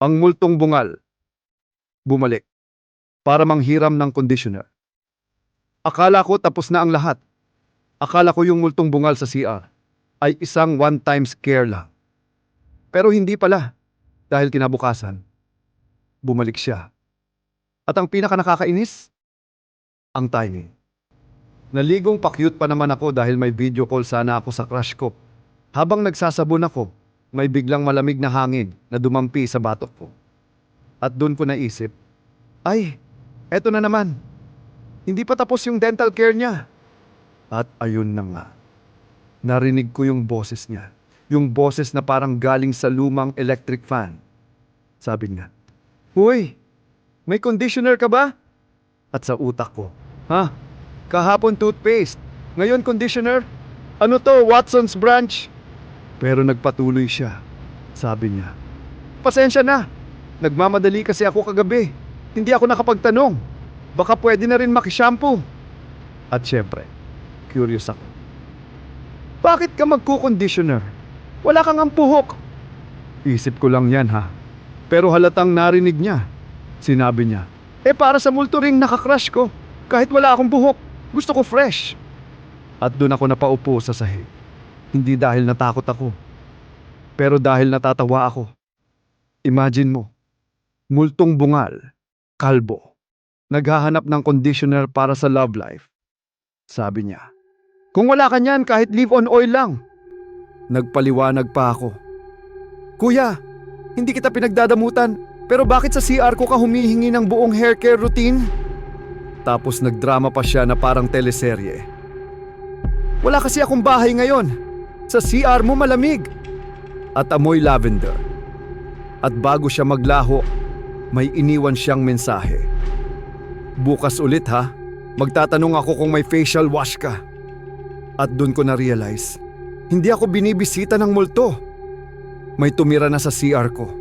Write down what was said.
Ang multong bungal. Bumalik. Para manghiram ng conditioner. Akala ko tapos na ang lahat. Akala ko yung multong bungal sa CR ay isang one-time scare lang. Pero hindi pala. Dahil kinabukasan, bumalik siya. At ang pinaka nakakainis, ang timing. Naligong pakyut pa naman ako dahil may video call sana ako sa crush ko. Habang nagsasabon ako, may biglang malamig na hangin na dumampi sa batok ko. At doon ko naisip, ay, eto na naman. Hindi pa tapos yung dental care niya. At ayun na nga. Narinig ko yung boses niya. Yung boses na parang galing sa lumang electric fan. Sabi niya, Uy, may conditioner ka ba? At sa utak ko, Ha? Kahapon toothpaste. Ngayon conditioner? Ano to, Watson's Branch? Pero nagpatuloy siya. Sabi niya, Pasensya na. Nagmamadali kasi ako kagabi. Hindi ako nakapagtanong. Baka pwede na rin makishampoo. At syempre, curious ako. Bakit ka magkukonditioner? Wala kang ampuhok. Isip ko lang yan ha. Pero halatang narinig niya. Sinabi niya, eh para sa multo ring nakakrush ko. Kahit wala akong buhok, gusto ko fresh. At doon ako napaupo sa sahig. Hindi dahil natakot ako. Pero dahil natatawa ako. Imagine mo, multong bungal, kalbo, naghahanap ng conditioner para sa love life. Sabi niya, kung wala ka niyan kahit leave on oil lang. Nagpaliwanag pa ako. Kuya, hindi kita pinagdadamutan, pero bakit sa CR ko ka humihingi ng buong hair care routine? Tapos nagdrama pa siya na parang teleserye. Wala kasi akong bahay ngayon. Sa CR mo malamig. At amoy lavender. At bago siya maglaho, may iniwan siyang mensahe. Bukas ulit ha, magtatanong ako kung may facial wash ka. At doon ko na-realize, hindi ako binibisita ng multo. May tumira na sa CR ko.